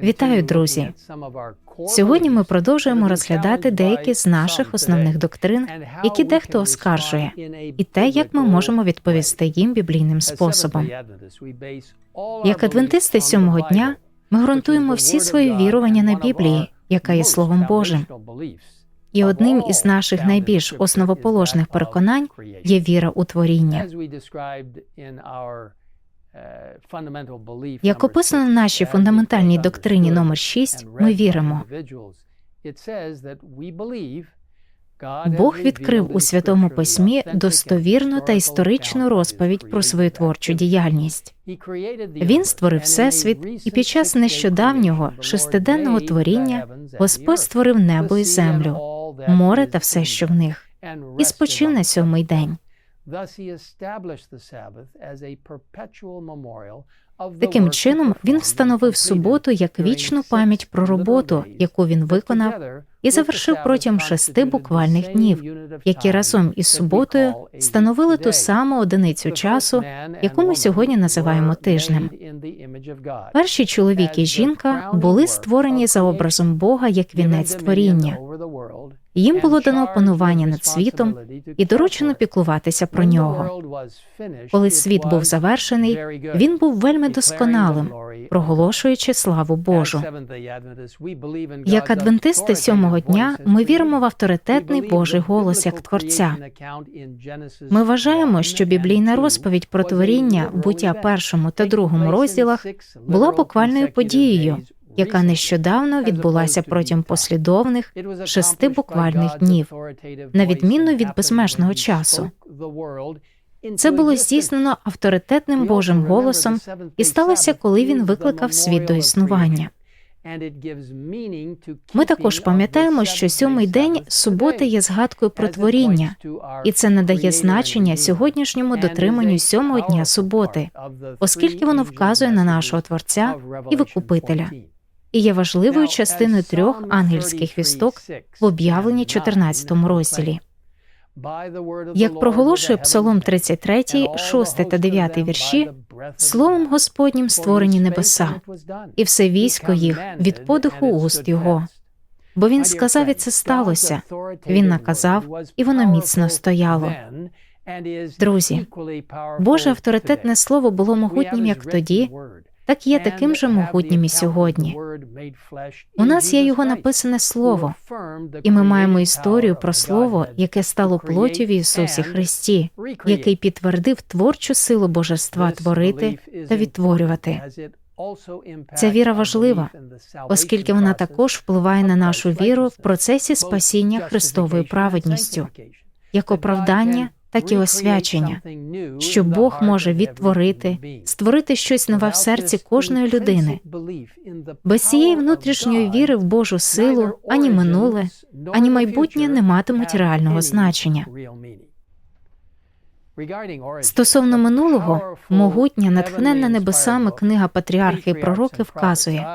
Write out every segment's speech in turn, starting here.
Вітаю, друзі! Сьогодні ми продовжуємо розглядати деякі з наших основних доктрин, які дехто оскаржує, і те, як ми можемо відповісти їм біблійним способом. Як адвентисти сьомого дня, ми ґрунтуємо всі свої вірування на Біблії, яка є Словом Божим. І одним із наших найбільш основоположних переконань є віра у творіння. Як описано в нашій фундаментальній доктрині номер 6, ми віримо. Бог відкрив у святому письмі достовірну та історичну розповідь про свою творчу діяльність. Він створив всесвіт, і під час нещодавнього шестиденного творіння Господь створив небо і землю, море та все, що в них, і спочив на сьомий день. Таким чином, він встановив суботу як вічну пам'ять про роботу, яку він виконав, і завершив протягом шести буквальних днів, які разом із суботою становили ту саму одиницю часу, яку ми сьогодні називаємо тижнем. Перші чоловік і жінка були створені за образом Бога як вінець творіння. Їм було дано панування над світом і доручено піклуватися про нього. Коли світ був завершений, він був вельми досконалим, проголошуючи славу Божу. Як адвентисти сьомого дня, ми віримо в авторитетний Божий голос як творця. Ми вважаємо, що біблійна розповідь про творіння буття першому та другому розділах була буквальною подією, яка нещодавно відбулася протягом послідовних шести буквальних днів, на відміну від безмежного часу. Це було здійснено авторитетним Божим голосом і сталося, коли він викликав світ до існування. Ми також пам'ятаємо, що сьомий день суботи є згадкою про творіння, і це надає значення сьогоднішньому дотриманню сьомого дня суботи, оскільки воно вказує на нашого творця і викупителя і є важливою частиною трьох ангельських вісток в об'явленні 14 розділі. Як проголошує Псалом 33, 6 та 9 вірші, словом Господнім створені небеса, і все військо їх від подиху уст його. Бо він сказав, і це сталося. Він наказав, і воно міцно стояло. Друзі, Боже авторитетне слово було могутнім як тоді, так є таким же могутнім і сьогодні. У нас є його написане слово, і ми маємо історію про слово, яке стало плоттю в Ісусі Христі, який підтвердив творчу силу божества творити та відтворювати. Ця віра важлива, оскільки вона також впливає на нашу віру в процесі спасіння Христовою праведністю, як оправдання так і освячення, що Бог може відтворити, створити щось нове в серці кожної людини. Без цієї внутрішньої віри в Божу силу ані минуле, ані майбутнє не матимуть реального значення. Стосовно минулого, могутня, натхненна небесами книга Патріархи і пророки вказує.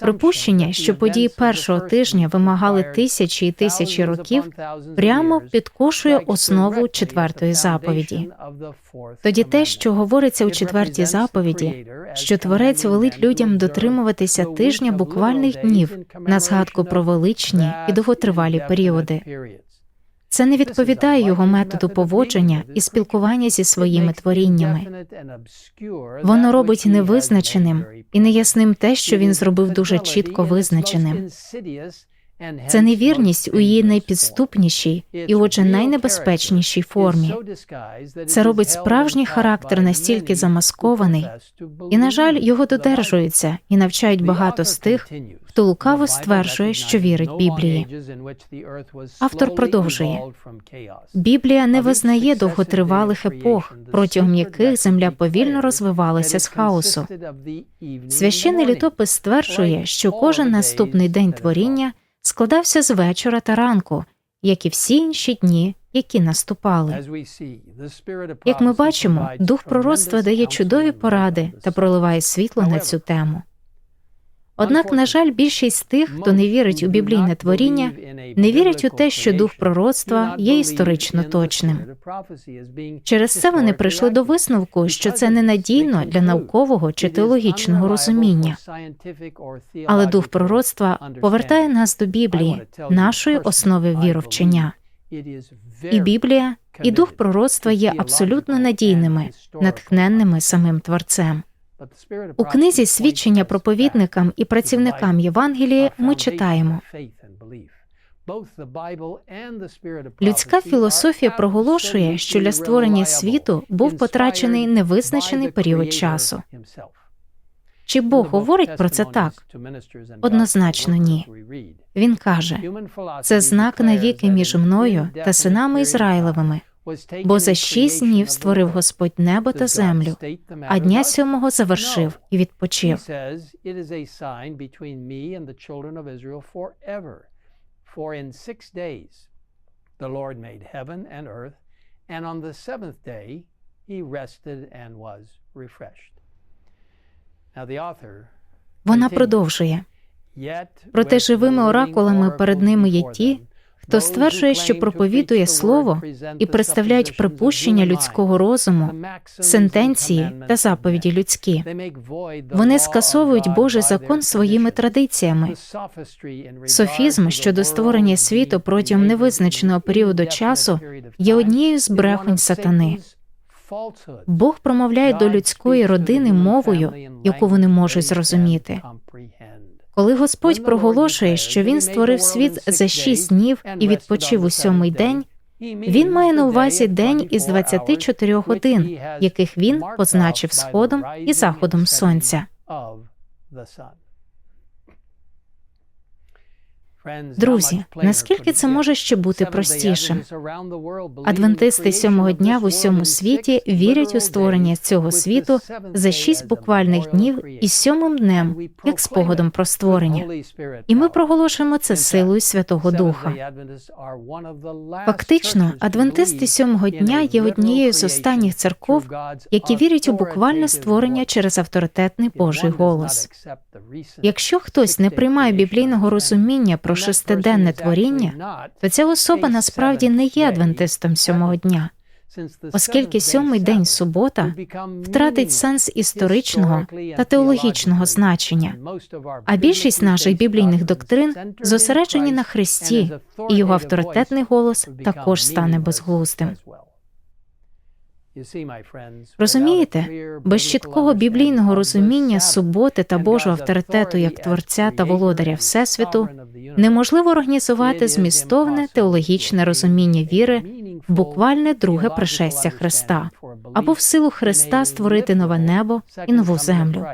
Припущення, що події першого тижня вимагали тисячі і тисячі років, прямо підкошує основу четвертої заповіді. Тоді те, що говориться у четвертій заповіді, що творець велить людям дотримуватися тижня буквальних днів на згадку про величні і довготривалі періоди. Це не відповідає його методу поводження і спілкування зі своїми творіннями. Воно робить невизначеним і неясним те, що він зробив дуже чітко визначеним. Це невірність у її найпідступнішій і, отже, найнебезпечнішій формі. Це робить справжній характер настільки замаскований, і, на жаль, його додержуються і навчають багато з тих, хто лукаво стверджує, що вірить Біблії. Автор продовжує Біблія не визнає довготривалих епох, протягом яких земля повільно розвивалася з хаосу. Священний літопис стверджує, що кожен наступний день творіння складався з вечора та ранку, як і всі інші дні, які наступали. Як ми бачимо, дух пророцтва дає чудові поради та проливає світло на цю тему. Однак, на жаль, більшість тих, хто не вірить у біблійне творіння, не вірять у те, що дух пророцтва є історично точним. Через це вони прийшли до висновку, що це ненадійно для наукового чи теологічного розуміння. Але дух пророцтва повертає нас до Біблії, нашої основи віровчення. І Біблія, і дух пророцтва є абсолютно надійними, натхненними самим творцем. У книзі свідчення проповідникам і працівникам Євангелії ми читаємо. Людська філософія проголошує, що для створення світу був потрачений невизначений період часу. Чи Бог говорить про це так? Однозначно ні. Він каже: це знак навіки між мною та синами Ізраїлевими, бо за шість днів створив Господь небо та землю, а дня сьомого завершив і відпочив. For in six days the Lord made heaven and earth, and on the seventh day he rested and was refreshed. Now the author Вона продовжує. Проте живими оракулами перед ними є ті, хто стверджує, що проповідує слово і представляють припущення людського розуму, сентенції та заповіді людські. Вони скасовують Божий закон своїми традиціями. Софізм щодо створення світу протягом невизначеного періоду часу є однією з брехонь сатани. Бог промовляє до людської родини мовою, яку вони можуть зрозуміти. Коли Господь проголошує, що він створив світ за шість днів і відпочив у сьомий день, він має на увазі день із 24 годин, яких він позначив сходом і заходом сонця. Друзі, наскільки це може ще бути простішим? Адвентисти сьомого дня в усьому світі вірять у створення цього світу за шість буквальних днів із сьомим днем, як спогадом про створення. І ми проголошуємо це силою Святого Духа. Фактично, адвентисти сьомого дня є однією з останніх церков, які вірять у буквальне створення через авторитетний Божий голос. Якщо хтось не приймає біблійного розуміння про шестиденне творіння, то ця особа насправді не є адвентистом сьомого дня, оскільки сьомий день субота втратить сенс історичного та теологічного значення. А більшість наших біблійних доктрин зосереджені на Христі, і його авторитетний голос також стане безглуздим. Розумієте, без чіткого біблійного розуміння суботи та Божого авторитету як творця та володаря Всесвіту неможливо організувати змістовне теологічне розуміння віри в буквальне друге пришестя Христа або в силу Христа створити нове небо і нову землю.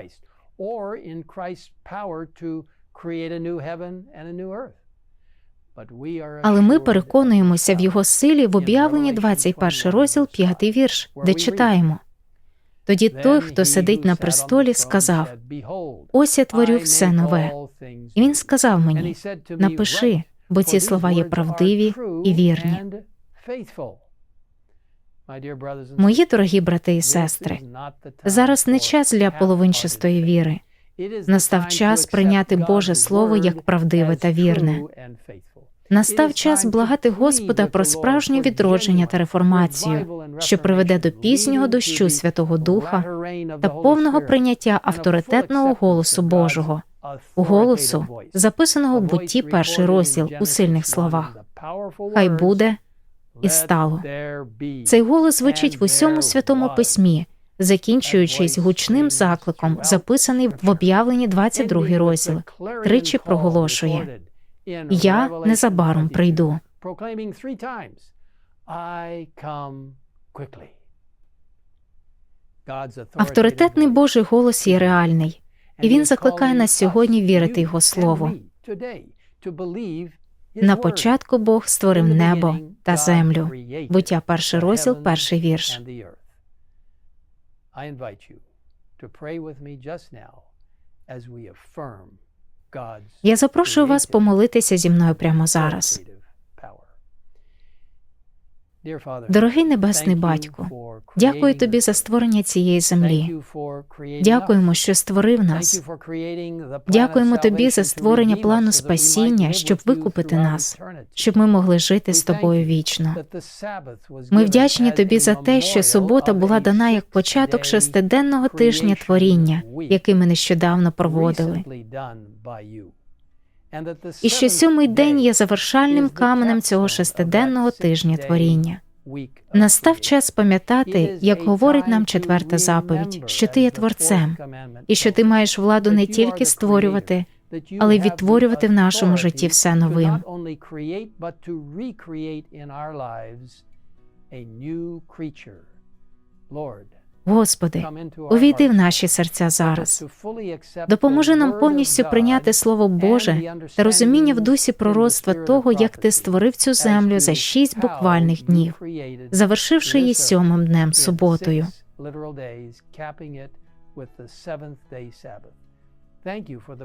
Але ми переконуємося в його силі в об'явленні 21 розділ, 5 вірш, де читаємо. Тоді той, хто сидить на престолі, сказав: Ось я творю все нове. І він сказав мені: напиши, бо ці слова є правдиві і вірні. Мої дорогі брати і сестри, зараз не час для половинчастої віри. Настав час прийняти Боже Слово як правдиве та вірне. Настав час благати Господа про справжнє відродження та реформацію, що приведе до пізнього дощу Святого Духа та повного прийняття авторитетного голосу Божого, голосу, записаного в бутті перший розділ у сильних словах. Хай буде і стало. Цей голос звучить в усьому святому письмі, закінчуючись гучним закликом, записаний в об'явленні 22 розділ, тричі проголошує. Я незабаром прийду. Авторитетний Божий голос є реальний, і він закликає нас сьогодні вірити його слову. На початку Бог створив небо та землю. Буття перший розділ, перший вірш. Я запрошую вас помолитися зі мною прямо зараз. Дорогий небесний батько, дякую тобі за створення цієї землі. Дякуємо, що створив нас. Дякуємо тобі за створення плану спасіння, щоб викупити нас, щоб ми могли жити з тобою вічно. Ми вдячні тобі за те, що субота була дана як початок шестиденного тижня творіння, який ми нещодавно проводили. І що сьомий день є завершальним каменем цього шестиденного тижня творіння. Настав час пам'ятати, як говорить нам четверта заповідь, що ти є творцем, і що ти маєш владу не тільки створювати, але й відтворювати в нашому житті все новим. Господи, увійди в наші серця зараз. Допоможи нам повністю прийняти Слово Боже та розуміння в дусі пророцтва того, як ти створив цю землю за шість буквальних днів, завершивши її сьомим днем суботою.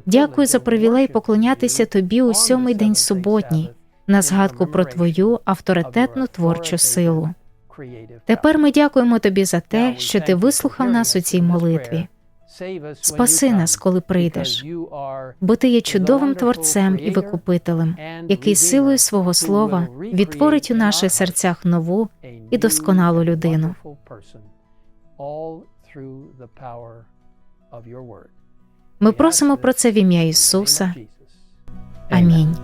Дякую за привілей поклонятися тобі у сьомий день суботній, на згадку про твою авторитетну творчу силу. Тепер ми дякуємо тобі за те, що ти вислухав нас у цій молитві. Спаси нас, коли прийдеш, бо ти є чудовим творцем і викупителем, який силою свого слова відтворить у наших серцях нову і досконалу людину. Ми просимо про це в ім'я Ісуса. Амінь.